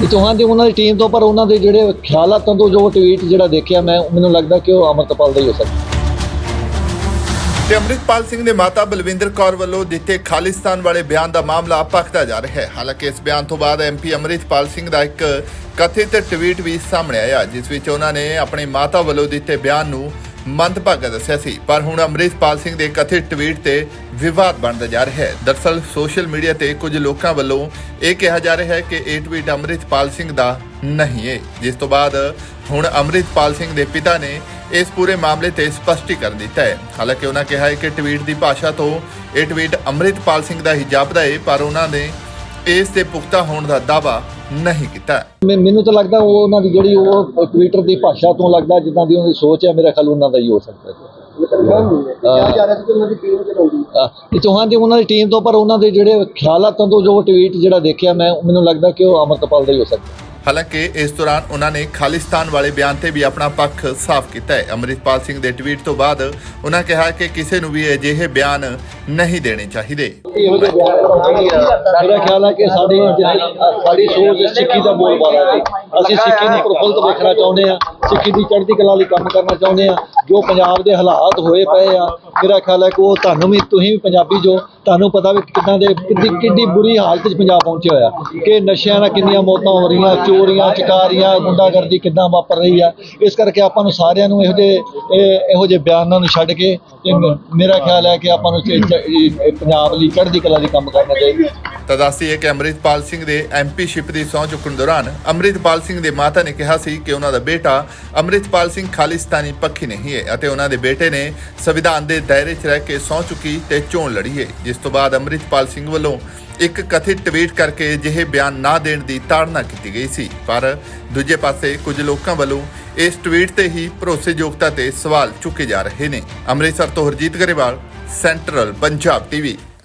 ਇਹ ਚੌਹਾਨ ਉਹਨਾਂ ਦੀ ਟੀਮ ਤੋਂ, ਪਰ ਉਹਨਾਂ ਦੇ ਜਿਹੜੇ ਖਿਆਲਾਤਾਂ ਤੋਂ ਜੋ ਟਵੀਟ ਜਿਹੜਾ ਦੇਖਿਆ, ਮੈਂ, ਮੈਨੂੰ ਲੱਗਦਾ ਕਿ ਉਹ ਅਮਰਤਪਾਲ ਦਾ ਹੀ ਹੋ ਸਕਦਾ। ਤੇ ਅੰਮ੍ਰਿਤਪਾਲ ਸਿੰਘ ਦੇ ਮਾਤਾ ਬਲਵਿੰਦਰ ਕੌਰ ਵੱਲੋਂ ਦਿੱਤੇ ਖਾਲਿਸਤਾਨ ਵਾਲੇ ਬਿਆਨ ਦਾ ਮਾਮਲਾ ਭਖਦਾ ਜਾ ਰਿਹਾ ਹੈ। ਹਾਲਾਂਕਿ ਇਸ ਬਿਆਨ ਤੋਂ ਬਾਅਦ ਐਮਪੀ ਅੰਮ੍ਰਿਤਪਾਲ ਸਿੰਘ ਦਾ ਇੱਕ ਕਥਿਤ ਟਵੀਟ ਵੀ ਸਾਹਮਣੇ ਆਇਆ, ਜਿਸ ਵਿੱਚ ਉਹਨਾਂ ਨੇ ਆਪਣੀ ਮਾਤਾ ਵੱਲੋਂ ਦਿੱਤੇ ਬਿਆਨ ਨੂੰ ਮੰਦਭਾਗਾ ਦੱਸਿਆ ਸੀ, ਪਰ ਹੁਣ ਅੰਮ੍ਰਿਤਪਾਲ ਸਿੰਘ ਦੇ ਕਥਿਤ ਟਵੀਟ ਤੇ ਵਿਵਾਦ ਬਣਦਾ ਜਾ ਰਿਹਾ ਹੈ। ਦਰਸਲ ਸੋਸ਼ਲ ਮੀਡੀਆ ਤੇ ਕੁਝ ਲੋਕਾਂ ਵੱਲੋਂ ਇਹ ਕਿਹਾ ਜਾ ਰਿਹਾ ਹੈ ਕਿ ਇਹ ਟਵੀਟ ਅੰਮ੍ਰਿਤਪਾਲ ਸਿੰਘ ਦਾ ਨਹੀਂ ਹੈ। ਜਿਸ ਤੋਂ ਬਾਅਦ ਹੁਣ ਅੰਮ੍ਰਿਤਪਾਲ ਸਿੰਘ ਦੇ ਪਿਤਾ ਨੇ ਇਸ ਪੂਰੇ ਮਾਮਲੇ ਤੇ ਸਪਸ਼ਟੀਕਰਨ ਦਿੱਤਾ ਹੈ। ਹਾਲਾਂਕਿ ਉਹਨਾਂ ਕਿਹਾ ਹੈ ਕਿ ਟਵੀਟ ਦੀ ਭਾਸ਼ਾ ਤੋਂ ਇਹ ਟਵੀਟ ਅੰਮ੍ਰਿਤਪਾਲ ਸਿੰਘ ਦਾ ਹੀ ਜਾਪਦਾ ਹੈ, ਪਰ ਉਹਨਾਂ ਨੇ ਇਸ ਤੇ ਪੁਖਤਾ ਹੋਣ ਦਾ ਦਾਅਵਾ ਨਹੀਂ ਕੀਤਾ। ਮੈਂ- ਮੈਨੂੰ ਤਾਂ ਲੱਗਦਾ ਉਹ ਉਹਨਾਂ ਦੀ ਜਿਹੜੀ ਉਹ ਟਵਿੱਟਰ ਦੀ ਭਾਸ਼ਾ ਤੋਂ ਲੱਗਦਾ ਜਿੱਦਾਂ ਦੀ ਉਹਦੀ ਸੋਚ ਹੈ ਮੇਰਾ ਖਿਆਲ ਉਹਨਾਂ ਦਾ ਹੀ ਹੋ ਸਕਦਾ ਹੈ। ਕਿਹਾ ਜਾ ਰਿਹਾ ਸੀ ਕਿ ਉਹਨਾਂ ਦੀ ਟੀਮ ਚਲਾਉਂਦੀ ਅਹ ਇਹ ਚੌਹਾਨ ਦੀ ਉਹਨਾਂ ਦੀ ਟੀਮ ਤੋਂ ਪਰ ਉਹਨਾਂ ਦੇ ਜਿਹੜੇ ਖਿਆਲਾਤਾਂ ਤੋਂ ਜੋ ਟਵੀਟ ਜਿਹੜਾ ਦੇਖਿਆ ਮੈਂ ਮੈਨੂੰ ਲੱਗਦਾ ਕਿ ਉਹ ਅਮਰਤਪਾਲ ਦਾ ਹੀ ਹੋ ਸਕਦਾ। ਹਾਲਾਂਕਿ ਇਸ ਦੌਰਾਨ ਉਹਨਾਂ ਨੇ ਖਾਲਿਸਤਾਨ ਵਾਲੇ ਬਿਆਨ ਤੇ ਵੀ ਆਪਣਾ ਪੱਖ ਸਾਫ਼ ਕੀਤਾ ਹੈ। ਅੰਮ੍ਰਿਤਪਾਲ ਸਿੰਘ ਦੇ ਟਵੀਟ ਤੋਂ ਬਾਅਦ ਉਹਨਾਂ ਕਿਹਾ ਕਿ ਕਿਸੇ ਨੂੰ ਵੀ ਅਜਿਹੇ ਬਿਆਨ ਨਹੀਂ ਦੇਣੇ ਚਾਹੀਦੇ। ਇਹੋ ਜਿਹੇ ਬਿਆਨ ਬਣਾਉਣੇ ਆ। ਮੇਰਾ ਖਿਆਲ ਹੈ ਕਿ ਸਾਡੀ ਸਾਡੀ ਸੋਚ, ਸਿੱਖੀ ਦਾ ਬੋਲਬਾਲਾ ਹੈ। ਅਸੀਂ ਸਿੱਖੀ ਨੂੰ ਪ੍ਰਫੁੱਲਤ ਵੇਖਣਾ ਚਾਹੁੰਦੇ ਆ ਸਿੱਖੀ ਦੀ ਚੜ੍ਹਦੀ ਕਲਾ ਲਈ ਕੰਮ ਕਰਨਾ ਚਾਹੁੰਦੇ ਆ, ਜੋ ਪੰਜਾਬ ਦੇ ਹਾਲਾਤ ਹੋਏ ਪਏ ਆ, ਮੇਰਾ ਖਿਆਲ ਹੈ ਕਿ ਉਹ ਤੁਹਾਨੂੰ ਵੀ, ਤੁਸੀਂ ਵੀ ਪੰਜਾਬੀ ਜੋ, ਤੁਹਾਨੂੰ ਪਤਾ ਵੀ ਕਿੱਦਾਂ ਦੇ, ਕਿੱਡੀ ਕਿੱਡੀ ਬੁਰੀ ਹਾਲਤ 'ਚ ਪੰਜਾਬ ਪਹੁੰਚਿਆ ਹੋਇਆ। ਕਿ ਨਸ਼ਿਆਂ ਨਾਲ ਕਿੰਨੀਆਂ ਮੌਤਾਂ ਹੋ ਰਹੀਆਂ, ਚੋਰੀਆਂ, ਚਕਾਰੀਆਂ, ਗੁੰਡਾਗਰਦੀ ਕਿੱਦਾਂ ਵਾਪਰ ਰਹੀ ਆ। ਇਸ ਕਰਕੇ ਆਪਾਂ ਨੂੰ ਸਾਰਿਆਂ ਨੂੰ ਇਹੋ ਜਿਹੇ ਇਹੋ ਜਿਹੇ ਬਿਆਨਾਂ ਨੂੰ ਛੱਡ ਕੇ ਤੇ ਮੇਰਾ ਖਿਆਲ ਹੈ ਕਿ ਆਪਾਂ ਨੂੰ ਚ- ਪੰਜਾਬ ਲਈ ਚੜ੍ਹਦੀ ਕਲਾ ਲਈ ਕੰਮ ਕਰਨਾ ਚਾਹੀਦਾ। ਤਾਂ ਦੱਸਦੀ ਹੈ ਕਿ ਅੰਮ੍ਰਿਤਪਾਲ ਸਿੰਘ ਦੇ ਐਮਪੀਸ਼ਿਪ ਦੀ ਸਹੁੰ ਚੁੱਕਣ ਦੌਰਾਨ ਅੰਮ੍ਰਿਤਪਾਲ ਸਿੰਘ ਦੇ ਮਾਤਾ ਨੇ ਕਿਹਾ ਸੀ ਕਿ ਉਹਨਾਂ ਦਾ ਬੇਟਾ ਅੰਮ੍ਰਿਤਪਾਲ ਸਿੰਘ ਖਾਲਿਸਤਾਨੀ ਪੱਖੀ ਨਹੀਂ ਹੈ ਅਤੇ ਉਹਨਾਂ ਦੇ ਬੇਟੇ ਨੇ ਸੰਵਿਧਾਨ ਦੇ ਦਾਇਰੇ 'ਚ ਰਹਿ ਕੇ ਸਹੁੰ ਚੁੱਕੀ ਤੇ ਚੋਣ ਲੜੀ ਹੈ। ਜਿਸ ਤੋਂ ਬਾਅਦ ਅੰਮ੍ਰਿਤਪਾਲ ਸਿੰਘ ਵੱਲੋਂ ਇੱਕ ਕਥਿਤ ਟਵੀਟ ਕਰਕੇ ਅਜਿਹੇ ਬਿਆਨ ਨਾ ਦੇਣ ਦੀ ਤਾੜਨਾ ਕੀਤੀ ਗਈ ਸੀ। ਪਰ ਦੂਜੇ ਪਾਸੇ ਕੁਝ ਲੋਕਾਂ ਵੱਲੋਂ ਇਸ ਟਵੀਟ ਤੇ ਹੀ ਭਰੋਸੇਯੋਗਤਾ ਤੇ ਸਵਾਲ ਚੁੱਕੇ ਜਾ ਰਹੇ ਨੇ। ਅੰਮ੍ਰਿਤਸਰ ਤੋਂ ਹਰਜੀਤ ਗਰੇਵਾਲ, ਸੈਂਟਰਲ ਪੰਜਾਬ ਟੀਵੀ।